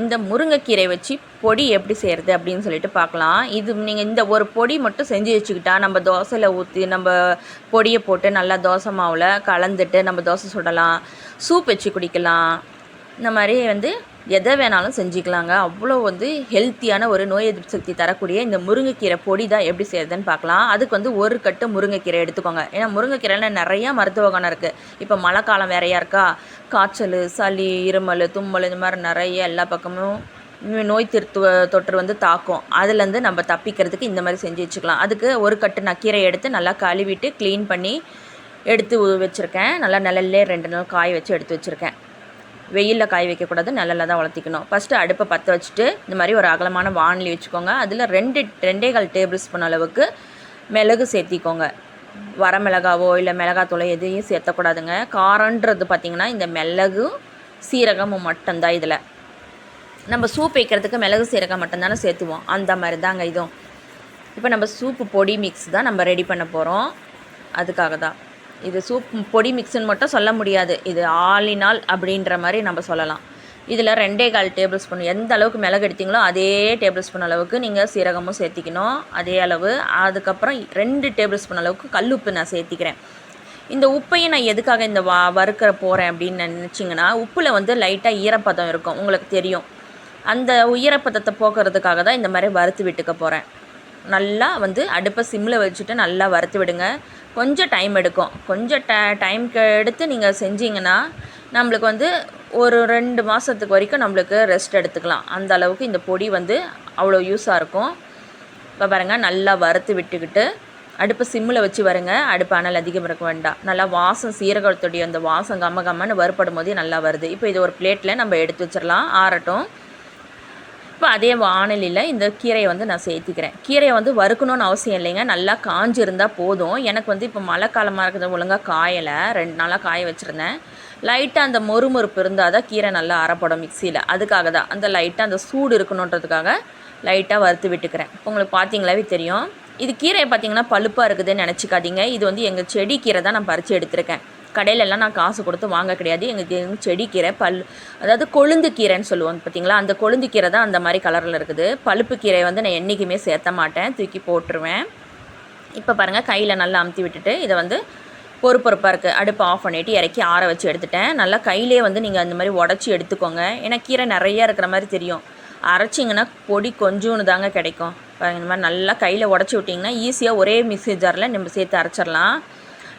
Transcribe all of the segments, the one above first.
இந்த முருங்கைக்கீரை வச்சு பொடி எப்படி செய்கிறது அப்படின்னு சொல்லிட்டு பார்க்கலாம். இது நீங்கள் இந்த ஒரு பொடி மட்டும் செஞ்சு வச்சுக்கிட்டா நம்ம தோசையில் ஊற்றி நம்ம பொடியை போட்டு நல்லா தோசை மாவில் கலந்துட்டு நம்ம தோசை சுடலாம். சூப் வச்சு குடிக்கலாம். இந்த மாதிரி வந்து எதை வேணாலும் செஞ்சுக்கலாங்க. அவ்வளோ வந்து ஹெல்த்தியான ஒரு நோய் எதிர்ப்பு சக்தி தரக்கூடிய இந்த முருங்கைக்கீரை பொடி தான் எப்படி செய்யறதுன்னு பார்க்கலாம். அதுக்கு வந்து ஒரு கட்டு முருங்கைக்கீரை எடுத்துக்கோங்க. ஏன்னா முருங்கைக்கீரையில் நிறையா மருத்துவ குணம் இருக்குது இப்போ மழை காலம் வேறையா இருக்கா? காய்ச்சல் சளி இருமல் தும்மல் இந்த மாதிரி நிறைய எல்லா பக்கமும் நோய் திருத்துவ தொற்று வந்து தாக்கும். அதுலேருந்து நம்ம தப்பிக்கிறதுக்கு இந்த மாதிரி செஞ்சு வச்சுக்கலாம். அதுக்கு ஒரு கட்டு நான் கீரை எடுத்து நல்லா கழுவிட்டு க்ளீன் பண்ணி எடுத்து வச்சுருக்கேன். நல்லா நிழல்லே ரெண்டு நாள் காய வச்சு எடுத்து வச்சுருக்கேன். வெயிலில் காய வைக்கக்கூடாது நிழலில் தான் வளர்த்திக்கணும். ஃபஸ்ட்டு அடுப்பை பற்ற வச்சுட்டு இந்த மாதிரி ஒரு அகலமான வானலி வச்சுக்கோங்க. அதில் ரெண்டு ரெண்டே கால் டேபிள் ஸ்பூன் அளவுக்கு மிளகு சேர்த்திக்கோங்க. வரமிளகாவோ இல்லை மிளகாத்தூளோ எதையும் சேர்த்தக்கூடாதுங்க. காரன்றது பார்த்திங்கன்னா இந்த மிளகு சீரகமும் மட்டும்தான் இதில். நம்ம சூப் வைக்கிறதுக்கு மிளகு சீரகம் மட்டும்தானே சேர்த்துவோம். அந்த மாதிரி தாங்க இதுவும். இப்போ நம்ம சூப்பு பொடி மிக்ஸ் தான் நம்ம ரெடி பண்ண போகிறோம் அதுக்காக தான். இது சூப் பொடி மிக்ஸுன்னு மட்டும் சொல்ல முடியாது. இது ஆல் இன் ஆல் அப்படின்ற மாதிரி நம்ம சொல்லலாம். இதில் ரெண்டே கால் டேபிள் ஸ்பூன். எந்த அளவுக்கு மிளகு எடுத்தீங்களோ அதே டேபிள் ஸ்பூன் அளவுக்கு நீங்கள் சீரகமும் சேர்த்திக்கணும். அதே அளவு. அதுக்கப்புறம் ரெண்டு டேபிள் ஸ்பூன் அளவுக்கு கல் உப்பு நான் சேர்த்திக்கிறேன். இந்த உப்பையும் நான் எதுக்காக இந்த வா வறுக்கிற போகிறேன் அப்படின்னு நினச்சிங்கன்னா உப்பில் வந்து லைட்டாக ஈரப்பதம் இருக்கும். உங்களுக்கு தெரியும். அந்த ஈரப்பதத்தை போக்குறதுக்காக தான் இந்த மாதிரி வறுத்து விட்டுக்க போகிறேன் நல்லா வந்து அடுப்பை சிம்மில் வச்சுட்டு நல்லா வறுத்து விடுங்க. கொஞ்சம் டைம் எடுக்கும். கொஞ்சம் ட டைம்க்கு எடுத்து நீங்கள் செஞ்சீங்கன்னா நம்மளுக்கு வந்து ஒரு ரெண்டு மாதத்துக்கு வரைக்கும் நம்மளுக்கு ரெஸ்ட் எடுத்துக்கலாம். அந்த அளவுக்கு இந்த பொடி வந்து அவ்வளோ யூஸாக இருக்கும். இப்போ பாருங்கள் நல்லா வறுத்து விட்டுக்கிட்டு அடுப்பு சிம்மில் வச்சு வருங்க அடுப்பு அனல் அதிகம் இருக்க வேண்டாம். நல்லா வாசம் சீரகத்துடைய அந்த வாசம் கம்ம கம்மன்னு வறுப்படும் போதே நல்லா வருது. இப்போ இது ஒரு பிளேட்டில் நம்ம எடுத்து வச்சிடலாம். ஆறட்டும். இப்போ அதே வானலியில் இந்த கீரையை வந்து நான் சேர்த்திக்கிறேன். கீரையை வந்து வறுக்கணும்னு அவசியம் இல்லைங்க. நல்லா காஞ்சிருந்தால் போதும். எனக்கு வந்து இப்போ மழை காலமாக இருக்கிறது ஒழுங்காக காயலை. ரெண்டு நாளாக காய வச்சுருந்தேன். லைட்டாக அந்த மொறுமொறுப்பு இருந்தால் தான் கீரை நல்லா அரைப்படும் மிக்சியில் அதுக்காக தான். அந்த லைட்டாக அந்த சூடு இருக்கணுன்றதுக்காக லைட்டாக வறுத்து விட்டுக்கிறேன். இப்போ உங்களுக்கு பார்த்தீங்களாவே தெரியும். இது கீரையை பார்த்தீங்கன்னா பழுப்பாக இருக்குதுன்னு நினச்சிக்காதீங்க. இது வந்து எங்கள் செடி கீரை தான் நான் பறித்து எடுத்திருக்கேன். கடையிலலாம் நான் காசு கொடுத்து வாங்க கிடையாது. எங்களுக்கு செடி கீரை பல் அதாவது கொழுந்து கீரைன்னு சொல்லுவோம் பார்த்தீங்களா அந்த கொழுந்து கீரை தான் அந்த மாதிரி கலரில் இருக்குது. பழுப்பு கீரை வந்து நான் என்றைக்குமே சேர்த்த மாட்டேன். தூக்கி போட்டுருவேன். இப்போ பாருங்கள் கையில் நல்லா அமுத்தி விட்டுட்டு இதை வந்து பொறுப்பொறுப்பாக இருக்குது அடுப்பு ஆஃப் பண்ணிவிட்டு இறக்கி ஆற வச்சு எடுத்துட்டேன். நல்லா கையிலே வந்து நீங்கள் அந்த மாதிரி உடச்சி எடுத்துக்கோங்க. ஏன்னா கீரை நிறையா இருக்கிற மாதிரி தெரியும். அரைச்சிங்கன்னா பொடி கொஞ்சோன்னு தாங்க கிடைக்கும். இந்த மாதிரி நல்லா கையில் உடச்சி விட்டிங்கன்னா ஈஸியாக ஒரே மிக்ஸி ஜாரில் நம்ம சேர்த்து அரைச்சிடலாம்.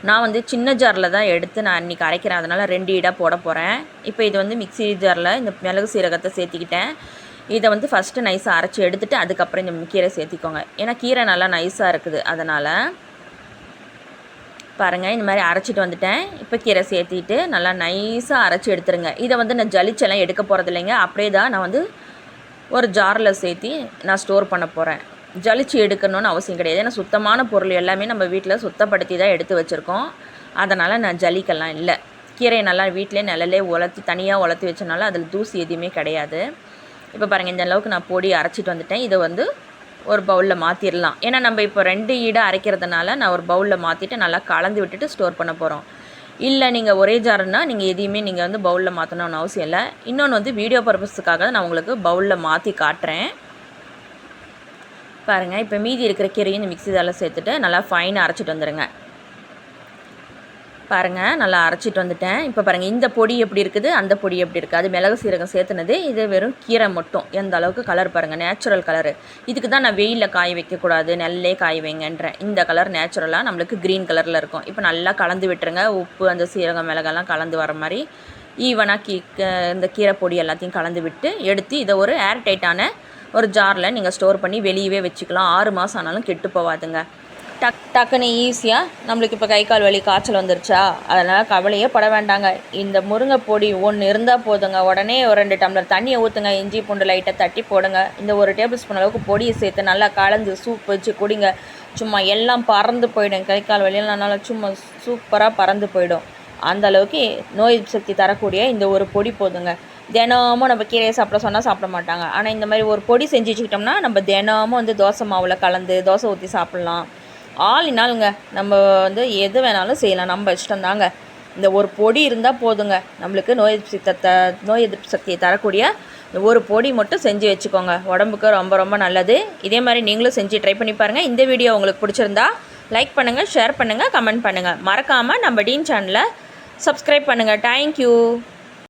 நான் வந்து சின்ன ஜாரில் தான் எடுத்து நான் இன்றைக்கி அரைக்கிறேன். அதனால் ரெண்டு இடாக போட போகிறேன் இப்போ இது வந்து மிக்ஸி ஜாரில் இந்த மிளகு சீரகத்தை சேர்த்திக்கிட்டேன். இதை வந்து ஃபஸ்ட்டு நைஸாக அரைச்சி எடுத்துகிட்டு அதுக்கப்புறம் இந்த கீரை சேர்த்திக்கோங்க. ஏன்னா கீரை நல்லா நைஸாக இருக்குது. அதனால் பாருங்கள் இந்த மாதிரி அரைச்சிட்டு வந்துட்டேன். இப்போ கீரை சேர்த்திட்டு நல்லா நைஸாக அரைச்சி எடுத்துருங்க. இதை வந்து நான் ஜலிச்செல்லாம் எடுக்க போகிறது இல்லைங்க அப்படியே தான் நான் வந்து ஒரு ஜாரில் சேர்த்தி நான் ஸ்டோர் பண்ண போகிறேன் ஜலிச்சு எடுக்கணும்னு அவசியம் கிடையாது. ஏன்னா சுத்தமான பொருள் எல்லாமே நம்ம வீட்டில் சுத்தப்படுத்தி தான் எடுத்து வச்சுருக்கோம். அதனால் நான் ஜலிக்கெல்லாம் இல்லை. கீரையை நல்லா வீட்டிலே நிழலே உலர்த்தி தனியாக உலர்த்தி வச்சனால அதில் தூசி எதுவுமே கிடையாது. இப்போ பாருங்கள் இந்த அளவுக்கு நான் பொடி அரைச்சிட்டு வந்துட்டேன். இதை வந்து ஒரு பவுலில் மாற்றிடலாம் ஏன்னா நம்ம இப்போ ரெண்டு ஈடாக அரைக்கிறதுனால நான் ஒரு பவுலில் மாற்றிட்டு நல்லா கலந்து விட்டுட்டு ஸ்டோர் பண்ண போகிறோம் இல்லை நீங்கள் ஒரே ஜாருன்னா நீங்கள் எதையுமே நீங்கள் வந்து பவுலில் மாற்றணும்னு அவசியம் இல்லை. இன்னொன்று வந்து வீடியோ பர்பஸுக்காக நான் உங்களுக்கு பவுலில் மாற்றி காட்டுறேன். பாருங்கள் இப்போ மீதி இருக்கிற கீரையும் இந்த மிக்சி தாளில் சேர்த்துட்டு நல்லா ஃபைனாக அரைச்சிட்டு வந்துடுங்க பாருங்கள் நல்லா அரைச்சிட்டு வந்துட்டேன். இப்போ பாருங்கள் இந்த பொடி எப்படி இருக்குது அந்த பொடி எப்படி இருக்குது அது மிளகு சீரகம் சேர்த்துனது இது வெறும் கீரை மட்டும். எந்த அளவுக்கு கலர் பாருங்கள் நேச்சுரல் கலரு இதுக்கு தான் நான் வெயிலில் காய வைக்கக்கூடாது நெல்லே காய வைங்கன்றேன் இந்த கலர் நேச்சுரலாக நம்மளுக்கு க்ரீன் கலரில் இருக்கும். இப்போ நல்லா கலந்து விட்டுருங்க. உப்பு அந்த சீரகம் மிளகெல்லாம் கலந்து வர மாதிரி. ஈவனாக கீ இந்த கீரை பொடி எல்லாத்தையும் கலந்து விட்டு எடுத்து இதை ஒரு ஏர் டைட்டான ஒரு ஜாரில் நீங்கள் ஸ்டோர் பண்ணி வெளியவே வச்சுக்கலாம். ஆறு மாதம் ஆனாலும் கெட்டு போகாதுங்க டக் டக்குன்னு ஈஸியாக நம்மளுக்கு இப்போ கை கால் வலி காய்ச்சல் வந்துருச்சா? அதனால் கவலையே பட வேண்டாங்க. இந்த முருங்கை பொடி ஒன்று இருந்தால் போதுங்க. உடனே ஒரு ரெண்டு டம்ளர் தண்ணியை ஊற்றுங்க இஞ்சி பூண்டு லைட்டாக தட்டி போடுங்க. இந்த ஒரு டேபிள் ஸ்பூன் அளவுக்கு பொடியை சேர்த்து நல்லா கலந்து சூப் வச்சு குடிங்க. சும்மா எல்லாம் பறந்து போயிடும். கை கால் வலியெல்லாம் நல்லா சும்மா சூப்பராக பறந்து போயிடும். அந்த அளவுக்கு நோய் சக்தி தரக்கூடிய இந்த ஒரு பொடி போதுங்க. தினமும் நம்ம கீரையை சாப்பிட சொன்னால் சாப்பிட மாட்டாங்க. ஆனால் இந்த மாதிரி ஒரு பொடி செஞ்சு வச்சுக்கிட்டோம்னா நம்ம தினமும் வந்து தோசை மாவில் கலந்து தோசை ஊற்றி சாப்பிட்லாம். ஆள் இன்னாலுங்க நம்ம வந்து எது வேணாலும் செய்யலாம். நம்ம இஷ்டம் தாங்க இந்த ஒரு பொடி இருந்தால் போதுங்க. நம்மளுக்கு நோய் எதிர்ப்பு சக்தி நோய் எதிர்ப்பு சக்தியை தரக்கூடிய இந்த ஒரு பொடி மட்டும் செஞ்சு வச்சுக்கோங்க. உடம்புக்கு ரொம்ப ரொம்ப நல்லது. இதே மாதிரி நீங்களும் செஞ்சு ட்ரை பண்ணி பாருங்கள் இந்த வீடியோ உங்களுக்கு பிடிச்சிருந்தா லைக் பண்ணுங்கள் ஷேர் பண்ணுங்கள் கமெண்ட் பண்ணுங்கள் மறக்காமல் நம்ம டீன் சேனலை சப்ஸ்கிரைப் பண்ணுங்கள் தேங்க்யூ